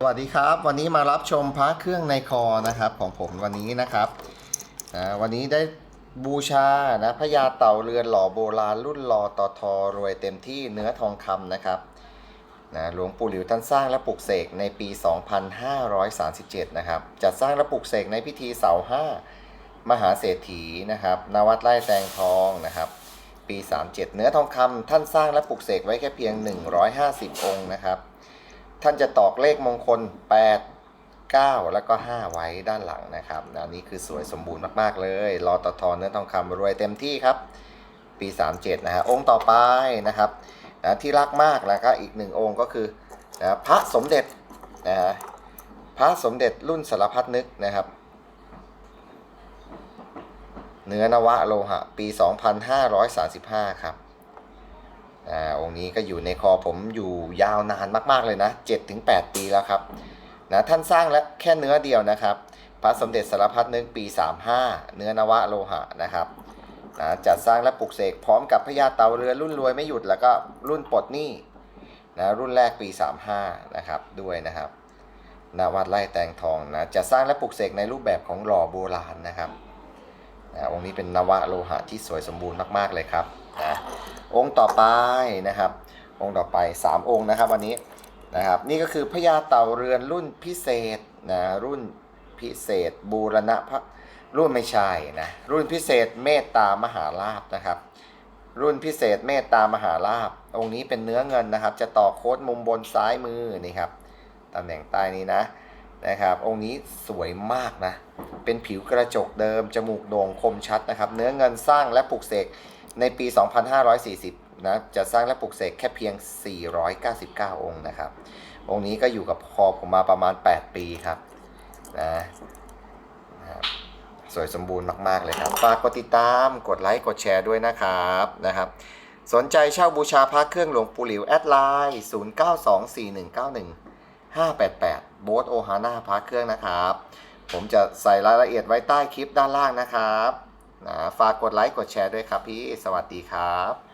สวัสดีครับวันนี้มารับชมพระเครื่องในคอนะครับของผมวันนี้นะครับนะวันนี้ได้บูชานะพญาเต่าเรือนหล่อโบราณรุ่นหล่อต่อทอรวยเต็มที่เนื้อทองคำนะครับนะหลวงปู่หลิวท่านสร้างและปลุกเสกในปี 2537 นะครับจัดสร้างและปลุกเสกในพิธีเสาห้ามหาเศรษฐีนะครับนวัดไร่แตงทองนะครับปี 37 เนื้อทองคำท่านสร้างและปลุกเสกไว้แค่เพียง 150 องค์นะครับ ท่านจะตอกเลขมงคล 8 9 แล้วก็ 5 ไว้ด้านหลังนะครับนะนี่คือสวยสมบูรณ์มาก ๆ เลยรอตทเนื้อทองคำรวยเต็มที่ครับ ปี 37 นะฮะองค์ต่อไปนะครับนะที่รักมากแล้วก็อีกหนึ่งองค์ก็คือนะพระสมเด็จนะฮะพระสมเด็จรุ่นสารพัดนึกนะครับ เนื้อนวะโลหะ ปี 2535 ครับ อ่าองค์นี้ก็อยู่ในคอผมอยู่ยาวนานมากๆเลยนะ 7-8 ปีแล้วครับนะท่านสร้างแล้วแค่เนื้อเดียวนะครับ พระสมเด็จสารพัดนึกปี 35 เนื้อนวะโลหะนะครับนะจัดสร้างและปลุกเสกพร้อมกับพญาเตาเรือรุ่นรวยไม่หยุดแล้วก็รุ่นปลดหนี้นะรุ่นแรกปี 35 นะครับด้วยนะครับนวัดไล่แตงทองนะจะสร้างและปลุกเสกในรูปแบบของหล่อโบราณนะครับนะองค์นี้เป็นนวะโลหะที่สวยสมบูรณ์มาก ๆ เลยครับนะ องค์ต่อไปนะครับ องค์ต่อไป 3 องค์นะครับวันนี้นะครับนี่ก็คือพญาเต่าเรือนรุ่นพิเศษนะรุ่นพิเศษบูรณะพระรุ่นไม่ใช่นะรุ่นพิเศษเมตตามหาลาบนะครับ รุ่นพิเศษเมตตามหาลาบองค์นี้เป็นเนื้อเงินนะครับ จะต่อโค้ดมุมบนซ้ายมือนี่ครับตำแหน่งใต้นี้นะนะครับ องค์นี้สวยมากนะเป็นผิวกระจกเดิมจมูกโด่งคมชัดนะครับ เนื้อเงินสร้างและปลุกเสก ในปี 2540 นะ จะสร้างและปลุกเสกแค่เพียง 499 องค์นะครับ องค์นี้ก็อยู่กับคอผมมาประมาณ 8 ปีครับ นะสวยสมบูรณ์มาก ๆ เลยครับ ฝากกดติดตาม กดไลค์ กดแชร์ด้วยนะครับนะครับ สนใจเช่าบูชาพระเครื่องหลวงปู่หลิว แอดไลน์0924191588 โบสโอฮาน่าพระเครื่องนะครับ ผมจะใส่รายละเอียดไว้ใต้คลิปด้านล่างนะครับ นะฝากกดไลค์กดแชร์ด้วยครับพี่ สวัสดีครับ